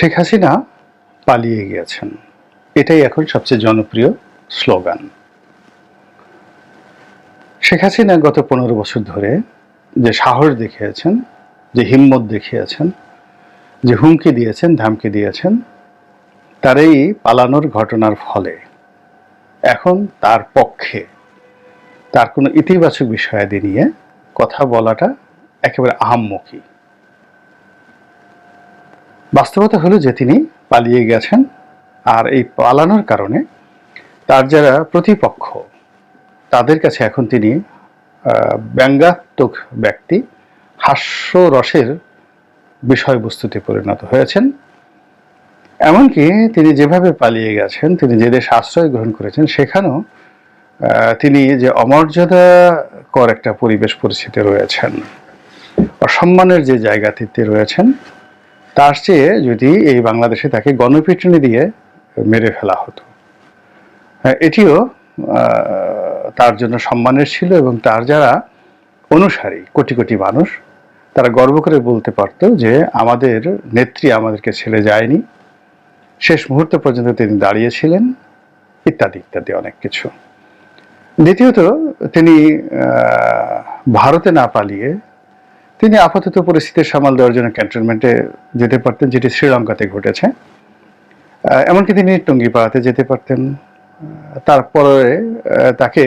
শেখ হাসিনা পালিয়ে গিয়েছেন। এটাই এখন সবচেয়ে জনপ্রিয় স্লোগান। শেখ হাসিনা গত পনেরো বছর ধরে যে সাহস দেখিয়েছেন, যে হিম্মত দেখিয়েছেন, যে হুমকি দিয়েছেন, ধামকি দিয়েছেন তার এই পালানোর ঘটনার ফলে এখন তার পক্ষে তার কোনো ইতিবাচক বিষয়াদি নিয়ে কথা বলাটা একেবারে আহাম্মকি বাস্তবতা হলো যে তিনি পালিয়ে গেছেন আর এই পালানোর কারণে তার যারা প্রতিপক্ষ, তাদের কাছে এখন তিনি ব্যঙ্গাত্মক ব্যক্তি, হাস্যরসের বিষয়বস্তুতে পরিণত হয়েছেন। এমনকি তিনি যেভাবে পালিয়ে গেছেন, তিনি যে দেশে আশ্রয় গ্রহণ করেছেন, সেখানেও তিনি যে অমর্যাদাকর একটা পরিবেশ পরিস্থিতি রয়েছেন, অসম্মানের যে জায়গাটিতে রয়েছেন তার চেয়ে যদি এই বাংলাদেশে তাকে গণপিটুনি দিয়ে মেরে ফেলা হতো। হ্যাঁ, এটিও তার জন্য সম্মানের ছিল এবং তার যারা অনুসারী কোটি কোটি মানুষ তারা গর্ব করে বলতে পারতো যে আমাদের নেত্রী আমাদেরকে ছেড়ে যায়নি। শেষ মুহূর্ত পর্যন্ত তিনি দাঁড়িয়েছিলেন ইত্যাদি ইত্যাদি অনেক কিছু। দ্বিতীয়ত তিনি ভারতে না পালিয়ে তিনি আপাতত পরিস্থিতির সামাল দেওয়ার জন্য ক্যান্টনমেন্টে যেতে পারতেন, যেটি শ্রীলঙ্কাতে ঘটেছে। এমনকি তিনি টঙ্গিপাড়াতে যেতে পারতেন। তারপরে তাকে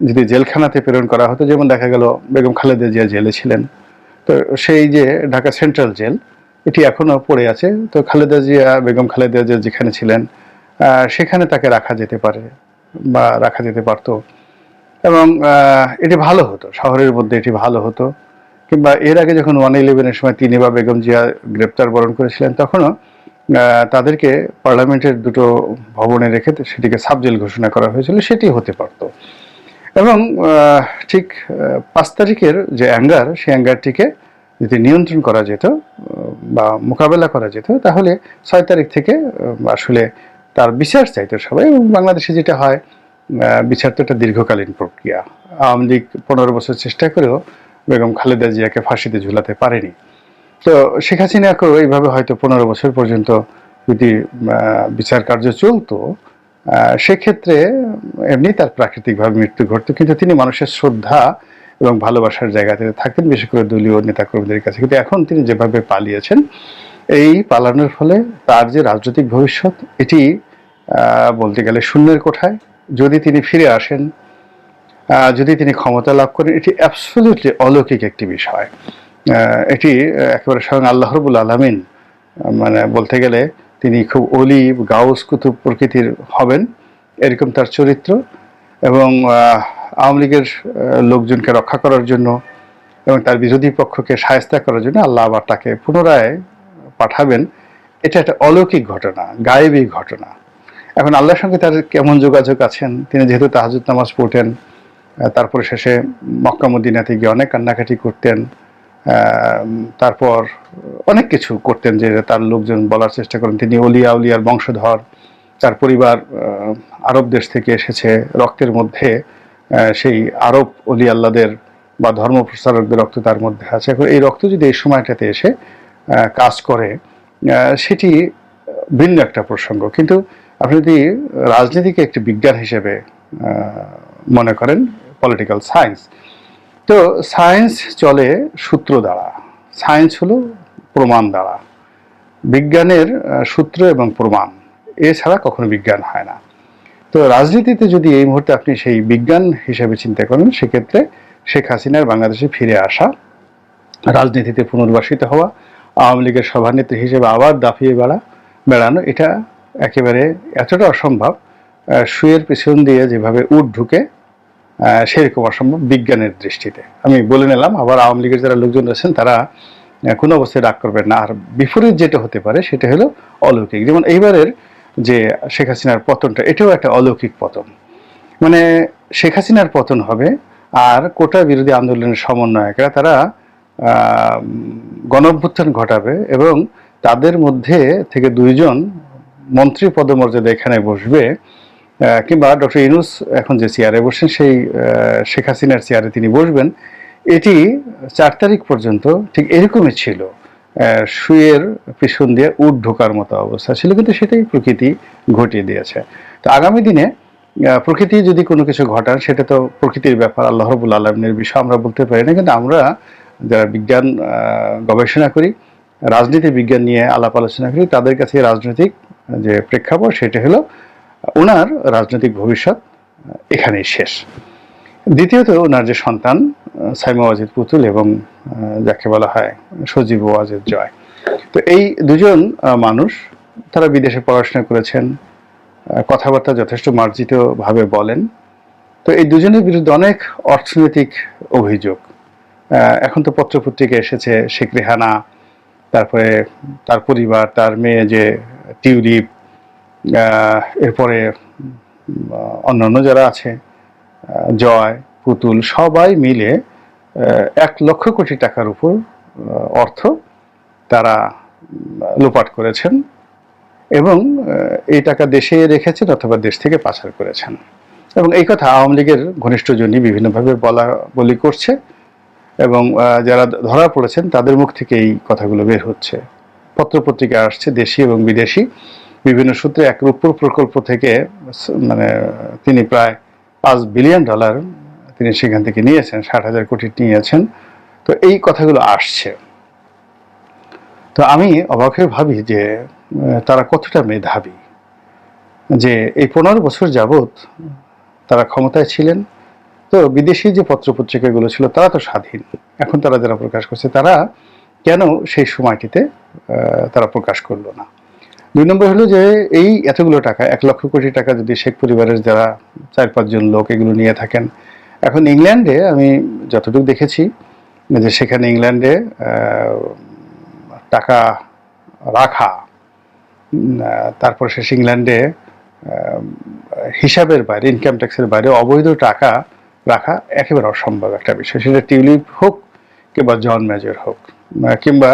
যদি জেলখানাতে প্রেরণ করা হতো, যেমন দেখা গেল বেগম খালেদা জিয়া জেলে ছিলেন, তো সেই যে ঢাকা সেন্ট্রাল জেল, এটি এখনও পড়ে আছে। তো খালেদা জিয়া, বেগম খালেদা জিয়া যেখানে ছিলেন সেখানে তাকে রাখা যেতে পারে বা রাখা যেতে পারতো। এবং এটি ভালো হতো, শহরের মধ্যে এটি ভালো হতো। কিংবা এর আগে যখন ওয়ান ইলেভেনের সময় তিনি বা বেগম জিয়া গ্রেপ্তার বরণ করেছিলেন, তখনও তাদেরকে পার্লামেন্টের দুটো ভবনে রেখে সেটিকে সাবজেল ঘোষণা করা হয়েছিল, সেটি হতে পারতো। এবং ঠিক পাঁচ তারিখের যে অ্যাঙ্গার, সেই অ্যাঙ্গারটিকে যদি নিয়ন্ত্রণ করা যেত বা মোকাবেলা করা যেত, তাহলে ছয় তারিখ থেকে আসলে তার বিচার চাইতো সবাই এবং বাংলাদেশে যেটা হয় বিচার তো একটা দীর্ঘকালীন প্রক্রিয়া। আওয়ামী লীগ পনেরো বছর চেষ্টা করেও বেগম খালেদা জিয়াকে ফাঁসিতে ঝুলাতে পারেনি। তো শেখ হাসিনাকেও এইভাবে হয়তো পনেরো বছর পর্যন্ত যদি বিচার কার্য চলতো সেক্ষেত্রে এমনি তার প্রাকৃতিকভাবে মৃত্যু ঘটতো। কিন্তু তিনি মানুষের শ্রদ্ধা এবং ভালোবাসার জায়গাতে থাকতেন, বিশেষ করে দলীয় নেতাকর্মীদের কাছে। কিন্তু এখন তিনি যেভাবে পালিয়েছেন, এই পালানোর ফলে তার যে রাজনৈতিক ভবিষ্যৎ, এটি বলতে গেলে শূন্যের কোঠায়। যদি তিনি ফিরে আসেন যদি তিনি ক্ষমতা লাভ করেন, এটি অ্যাবসলিউটলি অলৌকিক একটি বিষয়। এটি একেবারে স্বয়ং আল্লাহ রবুল আলমিন মানে বলতে গেলে তিনি খুব অলি, গাউস কুতুব প্রকৃতির হবেন, এরকম তার চরিত্র। এবং আওয়ামী লীগের লোকজনকে রক্ষা করার জন্য এবং তার বিরোধী পক্ষকে সায়স্তা করার জন্য আল্লাহ আবার তাকে পুনরায় পাঠাবেন। এটা একটা অলৌকিক ঘটনা, গায়েবী ঘটনা। এখন আল্লাহর সঙ্গে তার কেমন যোগাযোগ আছেন? তিনি যেহেতু তাহাজুদ নামাজ পড়তেন তারপরে শেষে মক্কা মদিনাতে গিয়ে অনেক কান্নাকাটি করতেন। তারপর অনেক কিছু করতেন যে তার লোকজন বলার চেষ্টা করেন। তিনি অলিয়া উলিয়ার বংশধর। তার পরিবার আরব দেশ থেকে এসেছে রক্তের মধ্যে। সেই আরব অলি আল্লাদের বা ধর্ম প্রচারকদের রক্ত তার মধ্যে আছে। এখন এই রক্ত যদি এই সময়টাতে এসে কাজ করে সেটি ভিন্ন একটা প্রসঙ্গ। কিন্তু আপনি যদি রাজনীতিকে একটি বিজ্ঞান হিসেবে মনে করেন পলিটিক্যাল সায়েন্স তো সায়েন্স চলে সূত্র দ্বারা। সায়েন্স হলো প্রমাণ দ্বারা। বিজ্ঞানের সূত্র এবং প্রমাণ। এছাড়া কখনো বিজ্ঞান হয় না। তো রাজনীতিতে যদি এই মুহূর্তে আপনি সেই বিজ্ঞান হিসেবে চিন্তা করেন, সেক্ষেত্রে শেখ হাসিনার বাংলাদেশে ফিরে আসা, রাজনীতিতে পুনর্বাসিত হওয়া, আওয়ামী লীগের সভানেত্রী হিসেবে আবার দাফিয়ে বেড়া, বেড়ানো, এটা একেবারে এতটা অসম্ভব শুয়ের পেছন দিয়ে যেভাবে উট ঢুকে সেরকম অসম্ভব বিজ্ঞানের দৃষ্টিতে। আমি বলে নিলাম আবার আওয়ামী লীগের যারা লোকজন আছেন তারা কোনো অবস্থায় রাগ করবেন না। আর বিপরীত যেটা হতে পারে সেটা হলো অলৌকিক। যেমন এইবারের যে শেখ হাসিনার পতনটা এটাও একটা অলৌকিক পতন। মানে শেখ হাসিনার পতন হবে আর কোটা বিরোধী আন্দোলনের সমন্বয়করা তারা আহ, গণঅভ্যুত্থান ঘটাবে এবং তাদের মধ্যে থেকে দুইজন মন্ত্রী পদমর্যাদা এখানে বসবে। কিংবা ডক্টর ইনুস এখন যে চেয়ারে বসেন, সেই শেখ হাসিনার চেয়ারে তিনি বসবেন। এটি চার তারিখ পর্যন্ত ঠিক এরকমই ছিল। শুয়ের পিছন দিয়ে উট ঢোকার মতো অবস্থা ছিল, কিন্তু সেটাই প্রকৃতি ঘটিয়ে দিয়েছে। তো আগামী দিনে প্রকৃতি যদি কোনো কিছু ঘটান সেটা তো প্রকৃতির ব্যাপার, আল্লাহ রবুল আলমের বিষয়, আমরা বলতে পারি না। কিন্তু আমরা যারা বিজ্ঞান গবেষণা করি, রাজনীতি বিজ্ঞান নিয়ে আলাপ আলোচনা করি, তাদের কাছে রাজনৈতিক যে প্রেক্ষাপট, সেটা হলো ওনার রাজনৈতিক ভবিষ্যৎ এখানেই শেষ। দ্বিতীয়ত, ওনার যে সন্তান সাইমা ওয়াজিদ পুতুল এবং যাকে বলা হয় সজীব ওয়াজিদ জয়। তো এই দুজন মানুষ, তারা বিদেশে পড়াশোনা করেছেন কথাবার্তা যথেষ্ট মার্জিতভাবে বলেন। তো এই দুজনের বিরুদ্ধে অনেক অর্থনৈতিক অভিযোগ। এখন তো পত্রপত্রিকা এসেছে, শেখ রেহানা, তারপরে তার পরিবার, তার মেয়ে যে টিউলিপ এরপরে অন্যান্য যারা আছে জয়, পুতুল, সবাই মিলে এক লক্ষ কোটি টাকার উপর অর্থ তারা লোপাট করেছেন এবং এই টাকা দেশে রেখেছেন অথবা দেশ থেকে পাচার করেছেন। এবং এই কথা আওয়ামী লীগের ঘনিষ্ঠজনই বিভিন্নভাবে বলা, বলি করছে এবং যারা ধরা পড়েছেন তাদের মুখ থেকে এই কথাগুলো বের হচ্ছে। পত্রপত্রিকা আসছে দেশি এবং বিদেশি। বিভিন্ন সূত্রে এক রূপপুর প্রকল্প থেকে মানে তিনি প্রায় পাঁচ বিলিয়ন ডলার তিনি সেখান থেকে নিয়েছেন, ষাট হাজার কোটি নিয়েছেন। তো এই কথাগুলো আসছে। তো আমি অবাক হয়ে ভাবি যে তারা কতটা মেধাবী। যে এই পনেরো বছর যাবৎ তারা ক্ষমতায় ছিলেন। তো বিদেশি যে পত্রপত্রিকাগুলো ছিল, তারা তো স্বাধীন। এখন তারা যারা প্রকাশ করছে, তারা কেন সেই সময়টিতে তারা প্রকাশ করল না? দুই নম্বর হলো যে এই এতগুলো টাকা, এক লক্ষ কোটি টাকা যদি শেখ পরিবারের যারা চার পাঁচজন লোক এগুলো নিয়ে থাকেন, এখন ইংল্যান্ডে আমি যতটুকু দেখেছি, যে সেখানে ইংল্যান্ডে টাকা রাখা তারপর শেষ ইংল্যান্ডে হিসাবের বাইরে ইনকাম ট্যাক্সের বাইরে অবৈধ টাকা রাখা একেবারে অসম্ভব একটা বিষয়। সেটা টিউলিপ হোক কিংবা জন মেজর হোক, কিংবা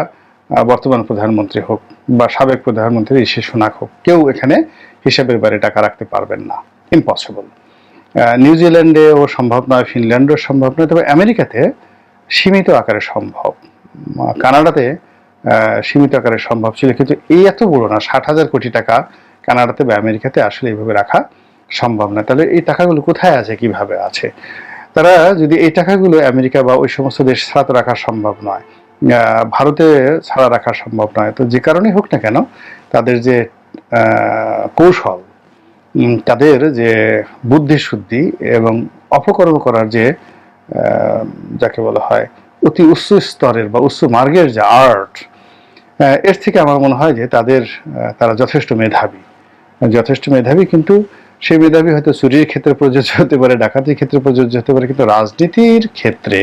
বর্তমান প্রধানমন্ত্রী হোক বা সাবেক প্রধানমন্ত্রী ঋষি সোনাক হোক, কেউ এখানে হিসাবের বাইরে টাকা রাখতে পারবেন না। ইম্পসিবল নিউজিল্যান্ডেও সম্ভব নয় ফিনল্যান্ডেও সম্ভব নয়, তবে আমেরিকাতে সীমিত আকারে সম্ভব। কানাডাতে সীমিত আকারে সম্ভব ছিল, কিন্তু এই এত বড় না, ষাট হাজার কোটি টাকা কানাডাতে বা আমেরিকাতে আসলে এইভাবে রাখা সম্ভব না। তাহলে এই টাকাগুলো কোথায় আছে, কীভাবে আছে? তারা যদি এই টাকাগুলো আমেরিকা বা ওই সমস্ত দেশ ছাড়া তো রাখা সম্ভব নয়। ভারতে ছাড়া রাখা সম্ভব নয়। তো যে কারণেই হোক না কেন, তাদের যে কৌশল তাদের যে বুদ্ধি শুদ্ধি এবং অপকর্ম করার যে যাকে বলা হয় অতি উচ্চ স্তরের বা উচ্চ মার্গের যে আর্ট এর থেকে আমার মনে হয় যে তাদের তারা যথেষ্ট মেধাবী। যথেষ্ট মেধাবী কিন্তু সেই মেধাবী হয়তো চুরির ক্ষেত্রে প্রযোজ্য হতে পারে, ডাকাতির ক্ষেত্রে প্রযোজ্য হতে পারে, কিন্তু রাজনীতির ক্ষেত্রে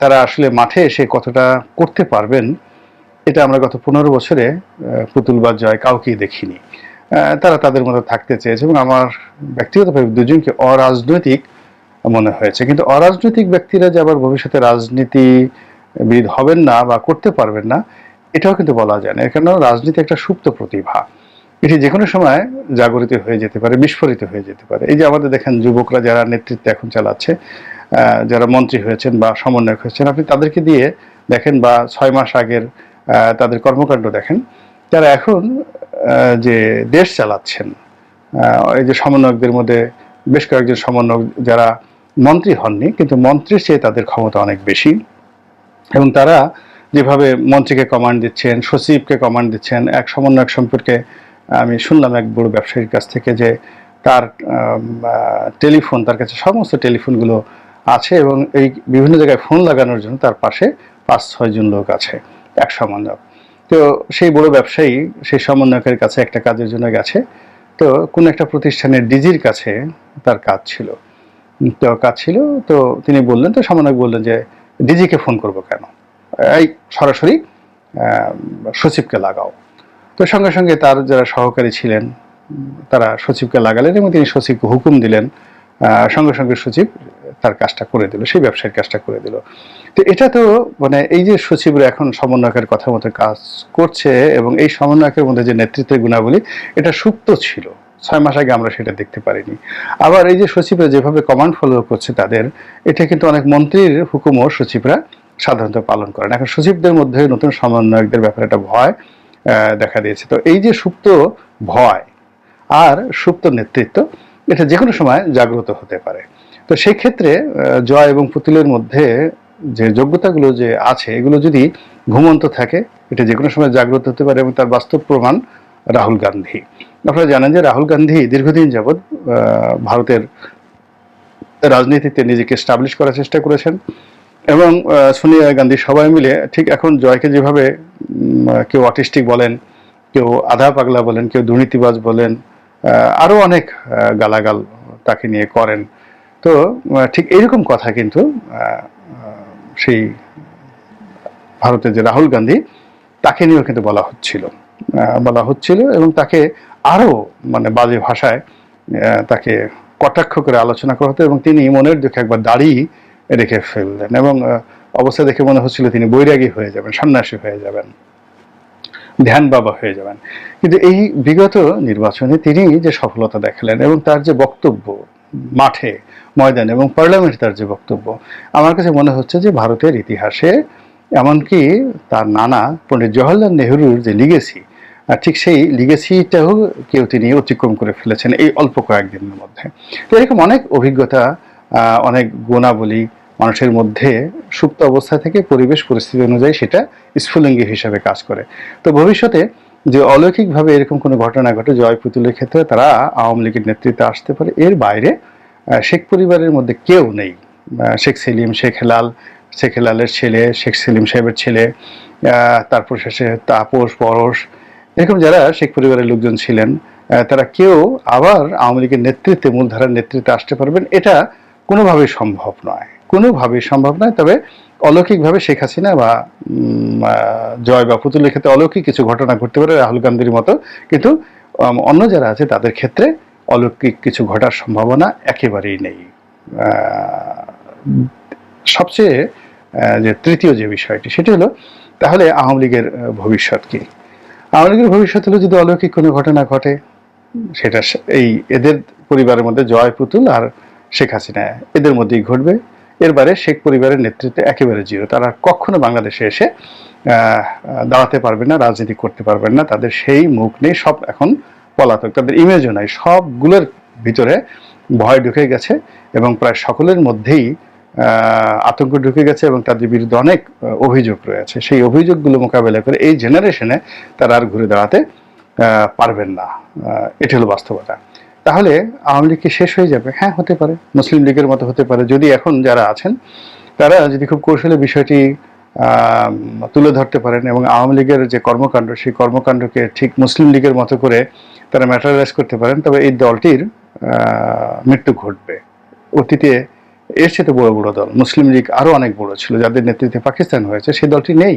তারা আসলে মাঠে এসে কতটা করতে পারবেন। এটা আমরা গত পনেরো বছরে পুতুল বা জয় কাউকেই দেখিনি। তারা তাদের মধ্যে থাকতে চেয়েছে এবং আমার ব্যক্তিগতভাবে দুজনকে অরাজনৈতিক মনে হয়েছে। কিন্তু অরাজনৈতিক ব্যক্তিরা যে আবার ভবিষ্যতে রাজনীতিবিদ হবেন না বা করতে পারবেন না, এটাও কিন্তু বলা যায় না। এখানে রাজনীতি একটা সুপ্ত প্রতিভা। এটি যে কোনো সময় জাগরিত হয়ে যেতে পারে, বিস্ফোরিত হয়ে যেতে পারে। এই যে আমাদের দেখেন যুবকরা যারা নেতৃত্ব এখন চালাচ্ছে যারা মন্ত্রী হয়েছেন বা সমন্বয়ক হয়েছেন, আপনি তাদেরকে দিয়ে দেখেন বা ছয় মাস আগের তাদের কর্মকাণ্ড দেখেন, তারা এখন যে দেশ চালাচ্ছেন এই যে সমন্বয়কদের মধ্যে বেশ কয়েকজন সমন্বয়ক যারা মন্ত্রী হননি, কিন্তু মন্ত্রীর চেয়ে তাদের ক্ষমতা অনেক বেশি। এবং তারা যেভাবে মন্ত্রীকে কমান্ড দিচ্ছেন, সচিবকে কমান্ড দিচ্ছেন, এক সমন্বয়ক সম্পর্কে আমি শুনলাম এক বড় ব্যবসায়ীর কাছ থেকে যে তার টেলিফোন, তার কাছে সমস্ত টেলিফোনগুলো আছে এবং এই বিভিন্ন জায়গায় ফোন লাগানোর জন্য তার পাশে পাঁচ ছয়জন লোক আছে এক সমন্বয়ক। তো সেই বড় ব্যবসায়ী সেই সমন্বয়কের কাছে একটা কাজের জন্য গেছে। তো কোন একটা প্রতিষ্ঠানের ডিজির কাছে তার কাজ ছিল। তো কাজ ছিল, তো তিনি বললেন, তো সমন্বয়ক বললেন যে, ডিজিকে ফোন করব কেন? এই সরাসরি সচিবকে লাগাও। তো সঙ্গে সঙ্গে তার যারা সহকারী ছিলেন, তারা সচিবকে লাগালেন এবং তিনি সচিবকে হুকুম দিলেন সঙ্গে সঙ্গে সচিব তার কাজটা করে দিল, সেই ব্যবসায়ীর কাজটা করে দিল। তো এটা তো মানে এই যে সচিবরা এখন সমন্বয়কের কথা মতো কাজ করছে এবং এই সমন্বয়কের মধ্যে যে নেতৃত্বের গুণাবলী, এটা সুপ্ত ছিল। ছয় মাস আগে আমরা সেটা দেখতে পারিনি। আবার এই যে সচিবরা যেভাবে কমান্ড ফলো করছে তাদের, এটা কিন্তু অনেক মন্ত্রীর হুকুমও সচিবরা সাধারণত পালন করেন। এখন সচিবদের মধ্যে নতুন সমন্বয়কদের ব্যাপারে একটা ভয় দেখা দিয়েছে। তো এই যে সুপ্ত ভয় আর সুপ্ত নেতৃত্ব, এটা যে কোনো সময় জাগ্রত হতে পারে। তো সেই ক্ষেত্রে জয় এবং পুতুলের মধ্যে যে যোগ্যতাগুলো যে আছে, এগুলো যদি ঘুমন্ত থাকে, এটা যে কোনো সময় জাগ্রত হতে পারে এবং তার বাস্তব প্রমাণ রাহুল গান্ধী। আপনারা জানেন যে রাহুল গান্ধী দীর্ঘদিন যাবৎ ভারতের রাজনীতিতে নিজেকে স্টাবলিশ করার চেষ্টা করেছেন। এবং সোনিয়া গান্ধী সবাই মিলে ঠিক এখন জয়কে যেভাবে কেউ অটিস্টিক বলেন, কেউ আধা পাগলা বলেন, কেউ দুর্নীতিবাজ বলেন আরও অনেক গালাগাল তাকে নিয়ে করেন। তো ঠিক এইরকম কথা কিন্তু সেই ভারতের যে রাহুল গান্ধী, তাকে নিয়েও কিন্তু বলা হচ্ছিল। বলা হচ্ছিল এবং তাকে আরও মানে বাজে ভাষায় তাকে কটাক্ষ করে আলোচনা করা হতো এবং তিনি মনের দুঃখে একবার দাড়ি রেখে ফেললেন এবং অবস্থা দেখে মনে হচ্ছিল তিনি বৈরাগী হয়ে যাবেন, সন্ন্যাসী হয়ে যাবেন, ধ্যান বাবা হয়ে যাবেন। কিন্তু এই বিগত নির্বাচনে তিনি যে সফলতা দেখালেন এবং তার যে বক্তব্য মাঠে, ময়দানে এবং পার্লামেন্ট তার যে বক্তব্য, আমার কাছে মনে হচ্ছে যে ভারতের ইতিহাসে এমনকি তার নানা পণ্ডিত জওয়াহরলাল নেহরুর যে লিগেসি ঠিক সেই লিগেসিটাও কেউ তিনি অতিক্রম করে ফেলেছেন এই অল্প কয়েকদিনের মধ্যে। তো এরকম অনেক অভিজ্ঞতা অনেক গুণাবলী মানুষের মধ্যে সুপ্ত অবস্থা থেকে পরিবেশ পরিস্থিতি অনুযায়ী সেটা স্ফুলিঙ্গি হিসাবে কাজ করে। তো ভবিষ্যতে যে অলৌকিকভাবে এরকম কোনো ঘটনা ঘটে জয় পুতুলের ক্ষেত্রে তারা আওয়ামী লীগের নেতৃত্বে আসতে পারে, এর বাইরে শেখ পরিবারের মধ্যে কেউ নেই। শেখ সেলিম, শেখ হেলাল, শেখ হেলালের ছেলে, শেখ সেলিম সাহেবের ছেলে তারপর শেষে তাপস, পরশ, এরকম যারা শেখ পরিবারের লোকজন ছিলেন তারা কেউ আবার আওয়ামী লীগের নেতৃত্বে, মূলধারার নেতৃত্বে আসতে পারবেন, এটা কোনোভাবেই সম্ভব নয়। কোনোভাবেই সম্ভব নয়। তবে অলৌকিকভাবে শেখ হাসিনা বা জয় বা পুতুলের ক্ষেত্রে অলৌকিক কিছু ঘটনা ঘটতে পারে রাহুল গান্ধীর মতো। কিন্তু অন্য যারা আছে তাদের ক্ষেত্রে অলৌকিক কিছু ঘটার সম্ভাবনা একেবারেই নেই। সবচেয়ে যে তৃতীয় যে বিষয়টি সেটি হলো, তাহলে আওয়ামী লীগের ভবিষ্যৎ কি? আওয়ামী লীগের ভবিষ্যৎ হলো যদি অলৌকিক কোনো ঘটনা ঘটে, সেটা এই এদের পরিবারের মধ্যে জয়, পুতুল আর শেখ হাসিনা, এদের মধ্যেই ঘটবে। এর বাইরে শেখ পরিবারের নেতৃত্বে একেবারে জিরো। তারা কখনো বাংলাদেশে এসে দাঁড়াতে পারবে না, রাজনীতি করতে পারবেন না। তাদের সেই মুখ নেই, সব এখন পলাতক। তাদের ইমেজও নাই। সবগুলোর ভিতরে ভয় ঢুকে গেছে এবং প্রায় সকলের মধ্যেই আতঙ্ক ঢুকে গেছে এবং তাদের বিরুদ্ধে অনেক অভিযোগ রয়েছে। সেই অভিযোগগুলো মোকাবেলা করে এই জেনারেশনে তারা আর ঘুরে দাঁড়াতে পারবেন না। এটা হলো বাস্তবতা। তাহলে আওয়ামী লীগ কি শেষ হয়ে যাবে? হ্যাঁ হতে পারে। মুসলিম লীগের মতো হতে পারে। যদি এখন যারা আছেন, তারা যদি খুব কৌশলে বিষয়টি তুলে ধরতে পারেন এবং আওয়ামী লীগের যে কর্মকাণ্ড, সেই কর্মকাণ্ডকে ঠিক মুসলিম লীগের মতো করে তারা ম্যাটারাইজ করতে পারেন, তবে এই দলটির মৃত্যু ঘটবে। অতীতে এর চেয়ে বড় বড় দল। মুসলিম লীগ আরও অনেক বড় ছিল। যাদের নেতৃত্বে পাকিস্তান হয়েছে সেই দলটি নেই।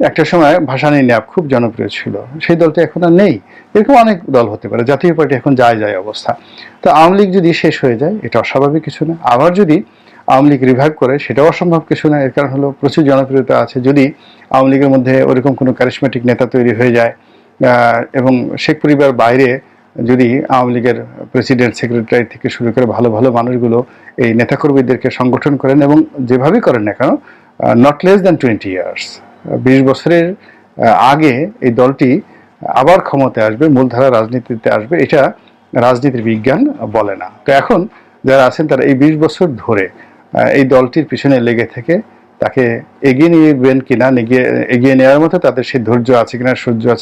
একটা সময় ভাসানী ন্যাপ খুব জনপ্রিয় ছিল। সেই দলটা এখন আর নেই। এরকম অনেক দল হতে পারে। জাতীয় পার্টি এখন যায় যায় অবস্থা। তো আওয়ামী লীগ যদি শেষ হয়ে যায়, এটা অস্বাভাবিক কিছু না। আবার যদি আওয়ামী লীগ রিভাইভ করে, সেটাও অসম্ভব কিছু না। এর কারণ হলো প্রচুর জনপ্রিয়তা আছে। যদি আওয়ামী লীগের মধ্যে ওরকম কোনো ক্যারিসমেটিক নেতা তৈরি হয়ে যায় এবং শেখ পরিবার বাইরে যদি আওয়ামী লীগের প্রেসিডেন্ট সেক্রেটারি থেকে শুরু করে ভালো ভালো মানুষগুলো এই নেতাকর্মীদেরকে সংগঠন করেন এবং যেভাবেই করেন না কেন not less than twenty years বিশ বছরের আগে এই দলটি আবার ক্ষমতায় আসবে, মূলধারা রাজনীতিতে আসবে, এটা রাজনীতির বিজ্ঞান বলে না। তো এখন যারা আছেন তারা এই বিশ বছর ধরে এই দলটির পিছনে লেগে থেকে তাকে এগিয়ে নিয়ে কিনা, এগিয়ে এগিয়ে নেওয়ার মতো তাদের সেই ধৈর্য আছে কিনা, সহ্য আছে